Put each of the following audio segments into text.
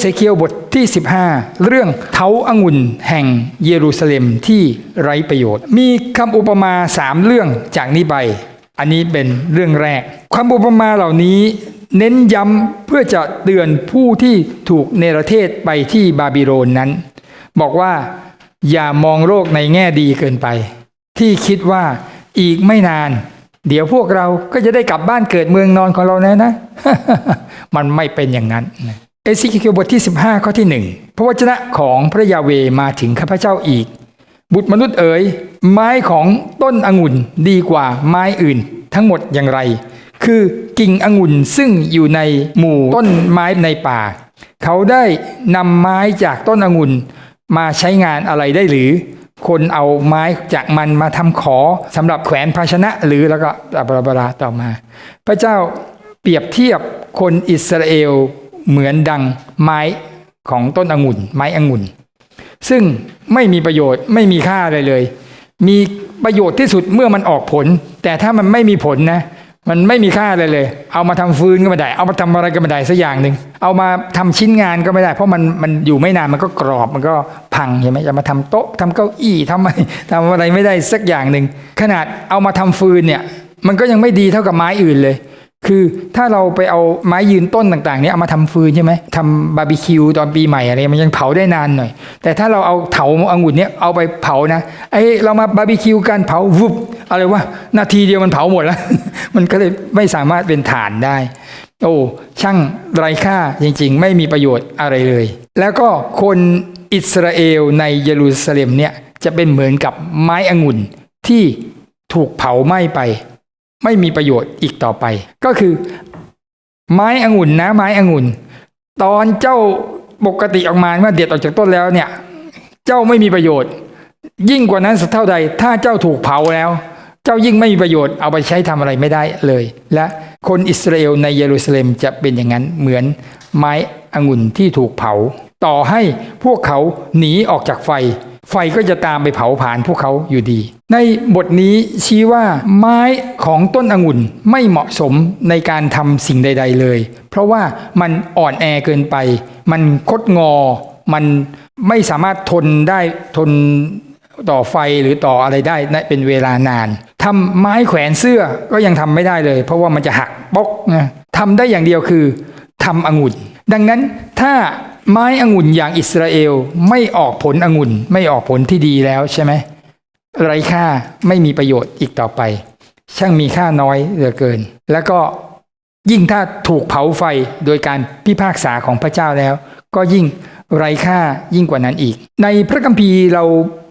เสเคียวบทที่ 15 เรื่องเถาอางุ่นแห่งเยรูซาเล็มที่ไร้ประโยชน์ มีคำอุปมาสามเรื่องจากนี้ไป อันนี้เป็นเรื่องแรกคำอุปมาเหล่านี้เน้นย้ำเพื่อจะเตือนผู้ที่ถูกเนรเทศไปที่บาบิโลนนั้น บอกว่าอย่ามองโลกในแง่ดีเกินไป ที่คิดว่าอีกไม่นาน เดี๋ยวพวกเราก็จะได้กลับบ้านเกิดเมืองนอนของเราแน่นะ มันไม่เป็นอย่างนั้นนะ เอซิเคิวบทที่ 15 ข้อที่หนึ่งพระวจนะของพระยาเวมาถึงข้าพเจ้าอีก บุตรมนุษย์เอ๋ย ไม้ของต้นองุ่นดีกว่าไม้อื่นทั้งหมดอย่างไร คือกิ่งองุ่นซึ่งอยู่ในหมู่ต้นไม้ในป่า เขาได้นำไม้จากต้นองุ่นมาใช้งานอะไรได้หรือ คนเอาไม้จากมันมาทำขอสำหรับแขวนภาชนะหรือแล้วก็บลาบลาต่อมา พระเจ้าเปรียบเทียบคนอิสราเอล เหมือนดังไม้ของต้นองุ่น ไม้องุ่น ซึ่งไม่มีประโยชน์ไม่มีค่าอะไรเลย มีประโยชน์ที่สุดเมื่อมันออกผล แต่ถ้ามันไม่มีผลนะ มันไม่มีค่าอะไรเลย เอามาทำฟืนก็ไม่ได้ เอามาทำอะไรก็ไม่ได้สักอย่างหนึ่งเอามาทำชิ้นงานก็ไม่ได้ เพราะมันมันอยู่ไม่นานมันก็กรอบมันก็พังใช่ไหมจะมาทำโต๊ะทำเก้าอี้ทำอะไรทำอะไรไม่ได้สักอย่างหนึ่งขนาดเอามาทำฟืนเนี่ย มันก็ยังไม่ดีเท่ากับไม้อื่นเลย คือถ้าเราไปเอาไม้ยืนต้นต่างๆเนี้ยเอามาทำฟืนใช่ไหมทำบาร์บีคิวตอนปีใหม่อะไรมันยังเผาได้นานหน่อย แต่ถ้าเราเอาเถาองุ่นเนี้ยเอาไปเผานะไอเรามาบาร์บีคิวกันเผาวุบอะไรวะนาทีเดียวมันเผาหมดแล้ว มันก็เลยไม่สามารถเป็นฐานได้ โอ้ช่างไร้ค่าจริงๆ ไม่มีประโยชน์อะไรเลย แล้วก็คนอิสราเอลในเยรูซาเล็มเนี่ยจะเป็นเหมือนกับไม้องุ่นที่ถูกเผาไหม้ไป ไม่มีประโยชน์อีกต่อไป ก็คือ ไม้องุ่นนะ ไม้องุ่น ตอนเจ้าปกติออกมาเมื่อเด็ดออกจากต้นแล้วเนี่ย เจ้าไม่มีประโยชน์ ยิ่งกว่านั้นสักเท่าใด ถ้าเจ้าถูกเผาแล้ว เจ้ายิ่งไม่มีประโยชน์เอาไปใช้ทำอะไรไม่ได้เลย และคนอิสราเอลในเยรูซาเล็มจะเป็นอย่างนั้นเหมือนไม้องุ่นที่ถูกเผา ต่อให้พวกเขาหนีออกจากไฟ ไฟก็จะตามไปเผาผลาญพวกเขาอยู่ดี ในบทนี้ชี้ว่าไม้ของต้นองุ่นไม่เหมาะสมในการทำสิ่งใด ๆเลย เพราะว่ามันอ่อนแอเกินไป มันคดงอ มันไม่สามารถทนได้ทนต่อไฟหรือต่ออะไรได้เป็นเวลานานทำไม้แขวนเสื้อก็ยังทำไม่ได้เลย เพราะว่ามันจะหักบกนะทำได้อย่างเดียวคือทำองุ่น ดังนั้นถ้า ไม้องุ่นอย่างอิสราเอลไม่ออกผลองุ่นไม่ออกผลที่ดีแล้วใช่ไหมไร้ค่าไม่มีประโยชน์อีกต่อไป ช่างมีค่าน้อยเหลือเกิน แล้วก็ยิ่งถ้าถูกเผาไฟโดยการพิพากษาของพระเจ้าแล้ว ก็ยิ่งไร้ค่ายิ่งกว่านั้นอีก ในพระคัมภีร์เรา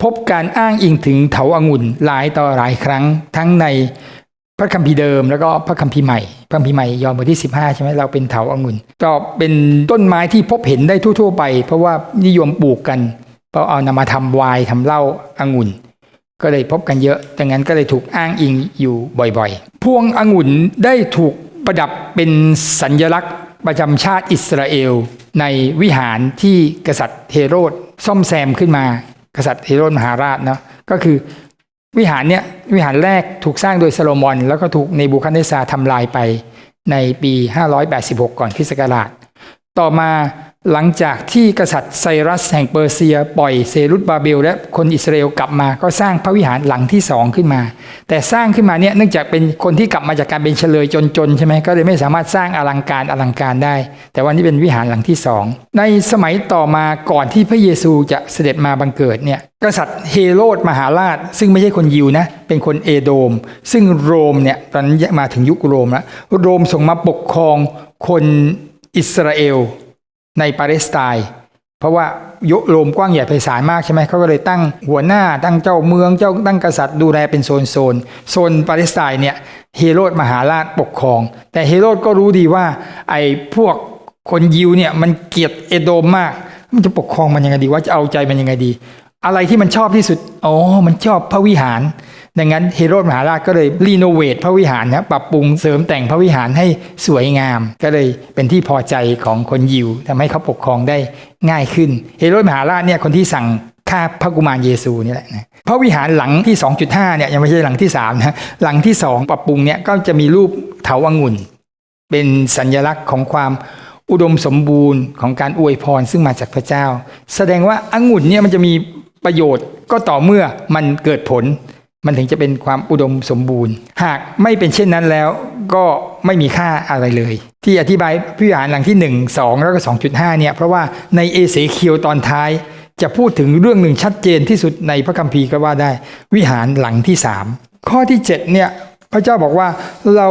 พบการอ้างอิงถึงเถาอางุ่นหลายต่อหลายครั้ง ทั้งใน พระคัมภีร์เดิมแล้วก็พระคัมภีร์ใหม่ พระคัมภีร์ใหม่ยอห์นบทที่ 15 ใช่ไหมเราเป็นเถาอางุ่นก็เป็นต้นไม้ที่พบเห็นได้ทั่ว ๆ ไป เพราะว่านิยมปลูกกันเราเอานำมาทำไวน์ทำเหล้าอางุ่น ก็เลยพบกันเยอะดังนั้นก็เลยถูกอ้างอิงอยู่บ่อยๆ พวงองุ่นได้ถูกประดับเป็นสัญลักษณ์ประจำชาติอิสราเอล ในวิหารที่กษัตริย์เฮโรดซ่อมแซมขึ้นมา กษัตริย์เฮโรดมหาราชเนาะก็คือ วิหารเนี้ยวิหารแรกถูกสร้างโดยซาโลมอน แล้วก็ถูกเนบูคัดเนซาทำลายไปในปี 586 ก่อนคริสต์ศักราช ต่อมา หลังจากที่กษัตริย์ไซรัสแห่งเปอร์เซีย ปล่อยเซรุตบาเบล และคนอิสราเอลกลับมา ก็สร้างพระวิหารหลังที่สองขึ้นมา แต่สร้างขึ้นมาเนี่ยเนื่องจากเป็นคนที่กลับมาจากการเป็นเฉลยจนๆใช่ไหมก็เลยไม่สามารถสร้างอลังการอลังการได้ แต่วันนี้เป็นวิหารหลังที่สองในสมัยต่อมาก่อนที่พระเยซูจะเสด็จมาบังเกิดเนี่ยกษัตริย์เฮโรดมหาราช ซึ่งไม่ใช่คนยิวนะเป็นคนเอโดม ซึ่งโรมเนี่ยตอนนั้นมาถึงยุคโรมแล้วโรมส่งมาปกครองคนอิสราเอล ในปาเลสไตน์เพราะว่ายุโรมกว้างใหญ่ไพศาลมากใช่ไหมเขาก็เลยตั้งหัวหน้าตั้งเจ้าเมืองเจ้าตั้งกษัตริย์ดูแลเป็นโซนโซนโซนปาเลสไตน์เนี่ยเฮโรดมหาราชปกครอง แต่เฮโรดก็รู้ดีว่าไอ้พวกคนยิวเนี่ยมันเกลียดเอโดมมาก มันจะปกครองมันยังไงดีว่าจะเอาใจมันยังไงดี อะไรที่มันชอบที่สุดอ๋อมันชอบพระวิหาร ดังนั้นเฮโรดมหาราชก็เลยรีโนเวทพระวิหารนะปรับปรุงเสริมแต่งพระวิหารให้สวยงาม ก็เลยเป็นที่พอใจของคนยิวทำให้เขาปกครองได้ง่ายขึ้น เฮโรดมหาราชเนี่ยคนที่สั่งฆ่าพระกุมารเยซูนี่แหละนะพระวิหารหลังที่ 2.5เนี่ยยังไม่ใช่หลังที่3นะหลังที่ 2 ปรับปรุงเนี่ยก็จะมีรูปเถาวังุ่น เป็นสัญลักษณ์ของความอุดมสมบูรณ์ของการอวยพรซึ่งมาจากพระเจ้า แสดงว่าองุ่นเนี่ยมันจะมีประโยชน์ก็ต่อเมื่อมันเกิดผล มันถึงจะเป็นความอุดมสมบูรณ์ หากไม่เป็นเช่นนั้นแล้วก็ไม่มีค่าอะไรเลย ที่อธิบายพิหารหลังที่ 1 2 แล้วก็ 2.5 เนี่ย เพราะว่าในเอเสเคียวตอนท้าย จะพูดถึงเรื่องหนึ่งชัดเจนที่สุดในพระคัมภีร์ก็ว่าได้ วิหารหลังที่ 3 ข้อที่ 7 เนี่ย พระเจ้าบอกว่าเรา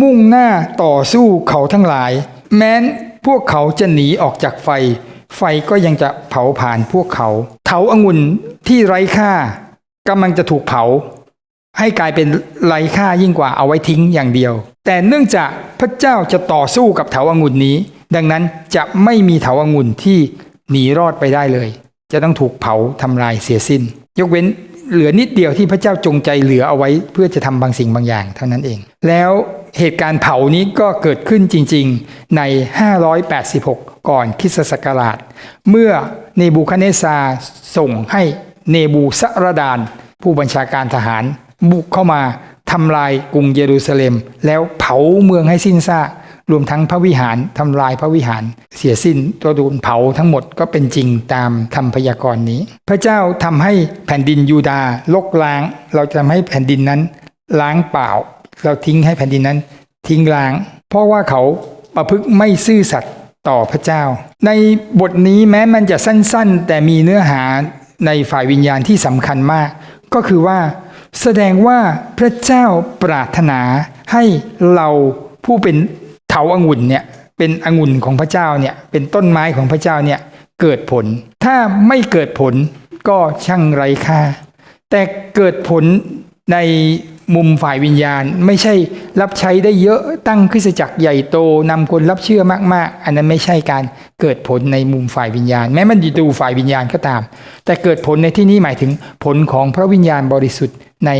มุ่งหน้าต่อสู้เขาทั้งหลาย แม้นพวกเขาจะหนีออกจากไฟ ไฟก็ยังจะเผาผ่านพวกเขา เถาองุ่นที่ไร้ค่า กำลังจะถูกเผา ให้กลายเป็นไร้ค่ายิ่งกว่าเอาไว้ทิ้งอย่างเดียว แต่เนื่องจากพระเจ้าจะต่อสู้กับเถาองุ่นนี้ ดังนั้นจะไม่มีเถาองุ่นที่หนีรอดไปได้เลย จะต้องถูกเผาทำลายเสียสิ้น ยกเว้นเหลือนิดเดียวที่พระเจ้าจงใจเหลือเอาไว้ เพื่อจะทำบางสิ่งบางอย่างเท่านั้นเอง แล้วเหตุการณ์เผานี้ก็เกิดขึ้นจริงๆใน 586 ก่อนคริสตศักราช เมื่อเนบูคัดเนซาส่งให้ เนบูสรดาน ผู้บัญชาการทหาร บุกเข้ามาทำลายกรุงเยรูซาเล็ม แล้วเผาเมืองให้สิ้นซากรวมทั้งพระวิหารทำลายพระวิหารเสียสิ้นตัวดูนเผาทั้งหมดก็เป็นจริงตามคำพยากรณ์นี้ พระเจ้าทำให้แผ่นดินยูดาลกล้าง เราจะทำให้แผ่นดินนั้น ล้างเปล่า เราทิ้งให้แผ่นดินนั้น ทิ้งล้าง เพราะว่าเขาประพฤติไม่ซื่อสัตย์ต่อพระเจ้า ในบทนี้แม้มันจะสั้นๆ แต่มีเนื้อหา ในฝ่ายวิญญาณที่สำคัญมาก ก็คือว่า แสดงว่าพระเจ้าปรารถนาให้เราผู้เป็นเถาอางุ่นเนี่ยเป็นองุ่นของพระเจ้าเนี่ยเป็นต้นไม้ของพระเจ้าเนี่ยเกิดผล ถ้าไม่เกิดผลก็ช่างไรค่าแต่เกิดผลใน มุมฝ่ายวิญญาณ ไม่ใช่รับใช้ได้เยอะตั้งคริสตจักรใหญ่โตนำคนรับเชื่อมากๆ อันนั้นไม่ใช่การเกิดผลในมุมฝ่ายวิญญาณ แม้มันอยู่ดูฝ่ายวิญญาณก็ตาม แต่เกิดผลในที่นี้หมายถึงผลของพระวิญญาณบริสุทธิ์ใน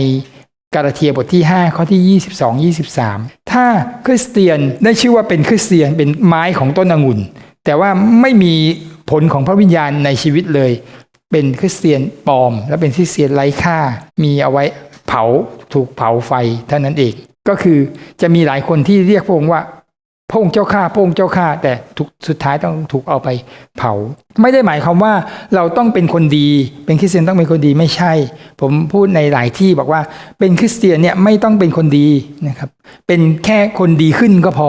กาลาเทียบทที่ 5 ข้อที่ 22 23 ถ้าคริสเตียนได้ชื่อว่าเป็นคริสเตียนเป็นไม้ของต้นองุ่น แต่ว่าไม่มีผลของพระวิญญาณในชีวิตเลย เป็นคริสเตียนปลอม และเป็นคริสเตียนไร้ค่า มีเอาไว้ เผาถูกเผาไฟเท่านั้นเอง ก็คือจะมีหลายคนที่เรียกพระองค์ว่า พระองค์เจ้าข้าพระองค์เจ้าข้าแต่ทุกสุดท้ายต้องถูกเอาไปเผา ไม่ได้หมายความว่าเราต้องเป็นคนดี เป็นคริสเตียนต้องเป็นคนดีไม่ใช่ ผมพูดในหลายที่บอกว่าเป็นคริสเตียนเนี่ยไม่ต้องเป็นคนดีนะครับ เป็นแค่คนดีขึ้นก็พอ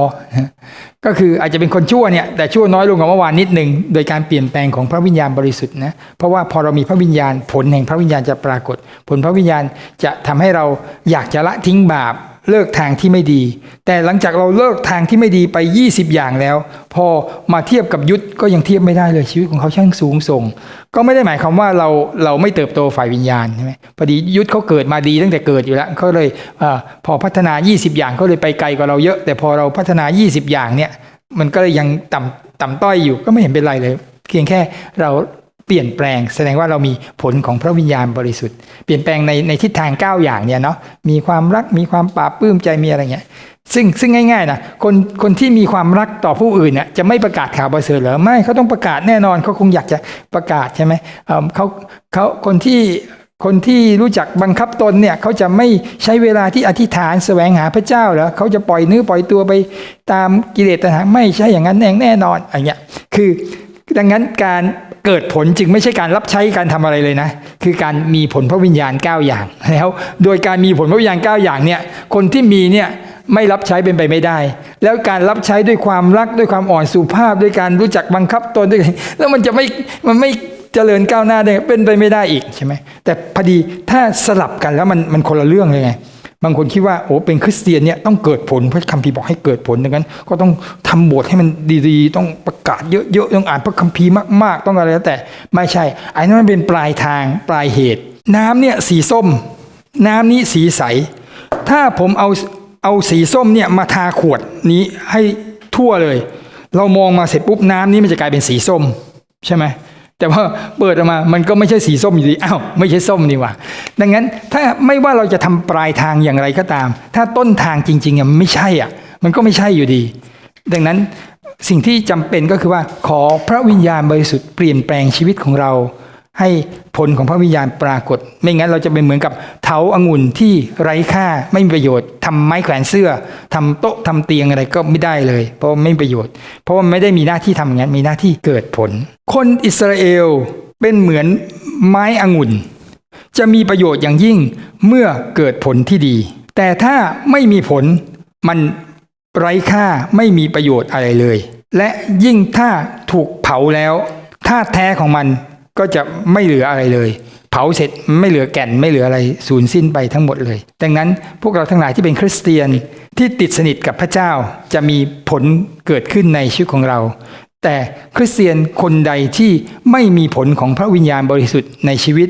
ก็คืออาจจะเป็นคนชั่วเนี่ยแต่ชั่วน้อยลงกว่าเมื่อวานนิดหนึ่งโดยการเปลี่ยนแปลงของพระวิญญาณบริสุทธิ์นะเพราะว่าพอเรามีพระวิญญาณผลแห่งพระวิญญาณจะปรากฏ ผลพระวิญญาณจะทำให้เราอยากจะละทิ้งบาป เลิกทางที่ไม่ดี แต่หลังจากเราเลิกทางที่ไม่ดีไป 20 อย่างแล้ว พอมาเทียบกับยุทธก็ยังเทียบไม่ได้เลยชีวิตของเขาช่างสูงส่ง ก็ไม่ได้หมายความว่าเราเราไม่เติบโตฝ่ายวิญญาณใช่ไหมพอดียุทธเขาเกิดมาดีตั้งแต่เกิดอยู่แล้วเขาเลยอพอพัฒนา 20 อย่างเขาเลยไปไกลกว่าเราเยอะ แต่พอเราพัฒนา 20 อย่างเนี่ยมันก็เลยยังต่ำต่ำต้อยอยู่ก็ไม่เห็นเป็นไรเลย เพียงแค่เรา เปลี่ยนแปลงแสดงว่าเรามีผลของพระวิญญาณบริสุทธิ์ เปลี่ยนแปลงในในทิศทาง 9 อย่างเนี่ยเนาะมีความรักมีความปราบปลื้มใจมีอะไรเงี้ยซึ่งซึ่งง่ายๆนะคนคนที่มีความรักต่อผู้อื่นเนี่ยจะไม่ประกาศข่าวประเสริฐหรือไม่เขาต้องประกาศแน่นอนเขาคงอยากจะประกาศใช่ไหมเเขาเขาคนที่คนที่รู้จักบังคับตนเนี่ยเขาจะไม่ใช้เวลาที่อธิษฐานแสวงหาพระเจ้าหรอเขาจะปล่อยเนื้อปล่อยตัวไปตามกิเลสตัณหาไม่ใช่อย่างนั้นแน่แน่นอนอย่างเงี้ยคือดังนั้นการ เกิดผลจึงไม่ใช่การรับใช้การทำอะไรเลยนะ คือการมีผลพระวิญญาณ 9 อย่างแล้ว โดยการมีผลพระวิญญาณ 9 อย่างเนี่ยคนที่มีเนี่ยไม่รับใช้เป็นไปไม่ได้ แล้วการรับใช้ด้วยความรักด้วยความอ่อนสุภาพ ด้วยการรู้จักบังคับตนด้วยแล้วมันจะไม่มันไม่เจริญก้าวหน้าได้เป็นไปไม่ได้อีกใช่ไหมแต่พอดีถ้าสลับกันแล้วมันมันคนละเรื่องเลยไง บางคนคิดว่าโอ้เป็นคริสเตียนเนี่ยต้องเกิดผลพระคัมภีร์บอกให้เกิดผลดังนั้น ก็ต้องทำบทให้มันดีๆ ต้องประกาศเยอะๆต้องอ่านพระคัมภีร์มากๆ ต้องอะไรแล้วแต่ไม่ใช่ไอันนั้นมันเป็นปลายทางปลายเหตุ น้ำเนี่ยสีส้ม น้ำนี้สีใส ถ้าผมเอาเอาสีส้มเนี่ยมาทาขวดนี้ให้ทั่วเลย เรามองมาเสร็จปุ๊บน้ำนี้มันจะกลายเป็นสีส้มใช่ไหม แต่ว่าเปิดออกมามันก็ไม่ใช่สีส้มอยู่ดีอ้าวไม่ใช่ส้มนี่หว่าดังนั้นถ้าไม่ว่าเราจะทำปลายทางอย่างไรก็ตาม ถ้าต้นทางจริงๆอะไม่ใช่อะ มันก็ไม่ใช่อยู่ดี ดังนั้นสิ่งที่จำเป็นก็คือว่าขอพระวิญญาณบริสุทธิ์เปลี่ยนแปลงชีวิตของเรา ให้ผลของพระวิญญาณปรากฏ ไม่งั้นเราจะเป็นเหมือนกับเถาอางุ่นที่ไร้ค่าไม่มีประโยชน์ทำไม้แขวนเสื้อทำโต๊ะทำเตียงอะไรก็ไม่ได้เลย เพราะว่าไม่มีประโยชน์ เพราะว่าไม่ได้มีหน้าที่ทำอย่างนั้นมีหน้าที่เกิดผล คนอิสราเอลเป็นเหมือนไม้องุ่น จะมีประโยชน์อย่างยิ่งเมื่อเกิดผลที่ดี แต่ถ้าไม่มีผลมันไร้ค่าไม่มีประโยชน์อะไรเลย และยิ่งถ้าถูกเผาแล้วท่าแท้ของมัน ก็จะไม่เหลืออะไรเลย เผาเสร็จไม่เหลือแก่นไม่เหลืออะไรสูญสิ้นไปทั้งหมดเลย ดังนั้นพวกเราทั้งหลายที่เป็นคริสเตียนที่ติดสนิทกับพระเจ้าจะมีผลเกิดขึ้นในชีวิตของเรา แต่คริสเตียนคนใดที่ไม่มีผลของพระวิญญาณบริสุทธิ์ในชีวิต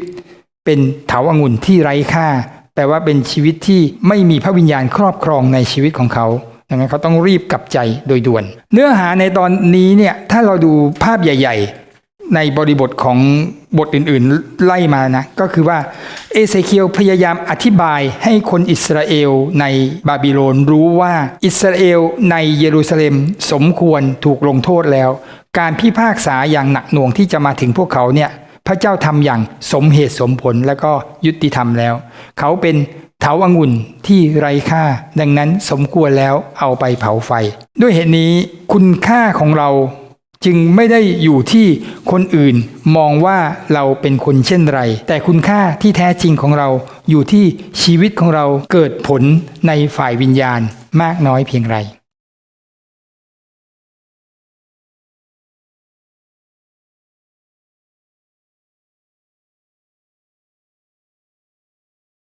เป็นเถาอางุ่นที่ไร้ค่าแปลว่าเป็นชีวิตที่ไม่มีพระวิญญาณครอบครองในชีวิตของเขาดังนั้นเขาต้องรีบกลับใจโดยด่วน เนื้อหาในตอนนี้เนี่ยถ้าเราดูภาพใหญ่ ๆ ในบริบทของบทอื่นๆไล่มานะ ก็คือว่าเอเซเคียวพยายามอธิบายให้คนอิสราเอลในบาบิโลนรู้ว่าอิสราเอลในเยรูซาเล็มสมควรถูกลงโทษแล้ว การพิพากษาอย่างหนักหน่วงที่จะมาถึงพวกเขาเนี่ยพระเจ้าทำอย่างสมเหตุสมผลและก็ยุติธรรมแล้ว เขาเป็นเถาองุ่นที่ไร้ค่า ดังนั้นสมควรแล้วเอาไปเผาไฟ ด้วยเหตุนี้คุณค่าของเรา จึงไม่ได้อยู่ที่คนอื่นมองว่าเราเป็นคนเช่นไร แต่คุณค่าที่แท้จริงของเราอยู่ที่ชีวิตของเราเกิดผลในฝ่ายวิญญาณมากน้อยเพียงไร